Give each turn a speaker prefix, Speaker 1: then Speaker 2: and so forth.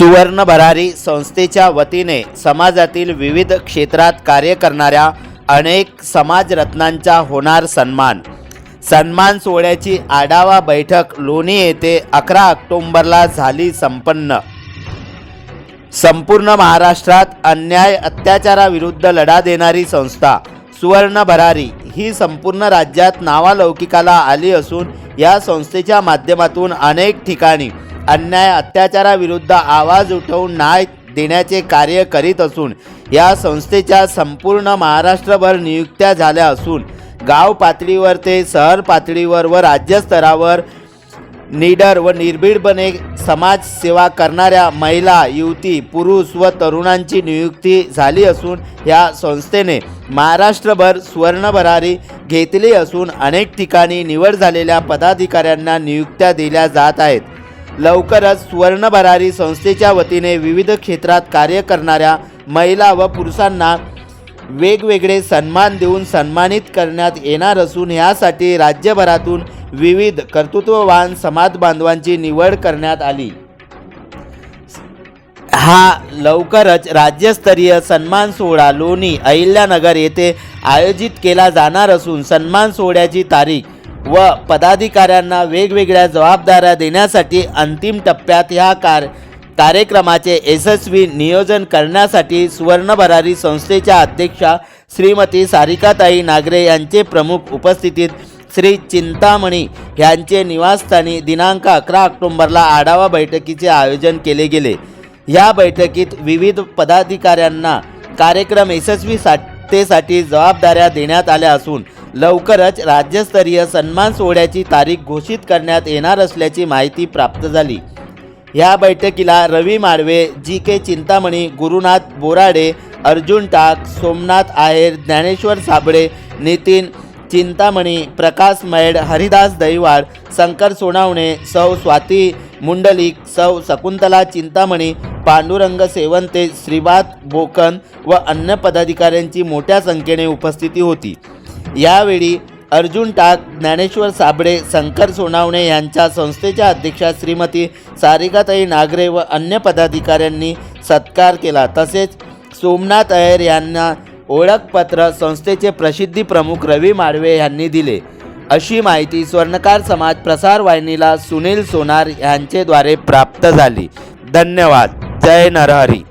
Speaker 1: सुवर्ण भरारी संस्थेच्या वतीने समाजातील विविध क्षेत्रात कार्य करणाऱ्या अनेक समाजरत्नांचा होणार सन्मान. सन्मान सोहळ्याची आढावा बैठक लोणी येथे अकरा ऑक्टोंबरला झाली संपन्न. संपूर्ण महाराष्ट्रात अन्याय अत्याचाराविरुद्ध लढा देणारी संस्था सुवर्ण भरारी ही संपूर्ण राज्यात नावालौकिकाला आली असून या संस्थेच्या माध्यमातून अनेक ठिकाणी अन्याय अत्याचाराविरुद्ध आवाज उठवून न्याय देण्याचे कार्य करीत असून या संस्थेच्या संपूर्ण महाराष्ट्रभर नियुक्त्या झाल्या असून गाव पातळीवर ते शहर पातळीवर व राज्यस्तरावर निडर व निर्भीडपणे समाजसेवा करणाऱ्या महिला युवती पुरुष व तरुणांची नियुक्ती झाली असून या संस्थेने महाराष्ट्रभर सुवर्णभरारी घेतली असून अनेक ठिकाणी निवड झालेल्या पदाधिकाऱ्यांना नियुक्त्या दिल्या जात आहेत. लवकरच सुवर्ण भरारी संस्थेच्या वतीने विविध क्षेत्रात कार्य करणाऱ्या महिला व पुरुषांना वेगवेगळे सन्मान देऊन सन्मानित करण्यात येणार असून यासाठी राज्यभरातून विविध कर्तृत्ववान समाज बांधवांची निवड करण्यात आली. हा लवकरच राज्यस्तरीय सन्मान सोहळा लोणी अहिल्यानगर येथे आयोजित केला जाणार असून सन्मान सोहळ्याची तारीख व पदाधिकाऱ्यांना वेगवेगळ्या जबाबदाऱ्या देण्यासाठी अंतिम टप्प्यात ह्या कार कार्यक्रमाचे यशस्वी नियोजन करण्यासाठी सुवर्णभरारी संस्थेच्या अध्यक्षा श्रीमती सारिकाताई नागरे यांचे प्रमुख उपस्थितीत श्री चिंतामणी यांचे निवासस्थानी दिनांक अकरा ऑक्टोंबरला आढावा बैठकीचे आयोजन केले गेले. या बैठकीत विविध पदाधिकाऱ्यांना कार्यक्रम यशस्वी साठतेसाठी जबाबदाऱ्या देण्यात आल्या असून लवकरच राज्यस्तरीय सन्मान सोहळ्याची तारीख घोषित करण्यात येणार असल्याची माहिती प्राप्त झाली. या बैठकीला रवी माळवे जी के चिंतामणी गुरुनाथ बोराडे अर्जुन टाक सोमनाथ आहेर ज्ञानेश्वर साबळे नितीन चिंतामणी प्रकाश मैड हरिदास दहिवाड शंकर सोनावणे सौ स्वाती मुंडलिक सौ शकुंतला चिंतामणी पांडुरंग सेवंते श्रीवाद बोकन व अन्य पदाधिकाऱ्यांची मोठ्या संख्येने उपस्थिती होती. यावेळी अर्जुन टाक ज्ञानेश्वर साबळे शंकर सोनावणे यांच्या संस्थेच्या अध्यक्षा श्रीमती सारिकाताई नागरे व अन्य पदाधिकाऱ्यांनी सत्कार केला. तसेच सोमनाथ अहेर यांना ओळखपत्र संस्थेचे प्रसिद्धी प्रमुख रवी माडवे यांनी दिले. अशी माहिती स्वर्णकार समाज प्रसार वाहिनीला सुनील सोनार यांचेद्वारे प्राप्त झाली. धन्यवाद. जय नरहरी.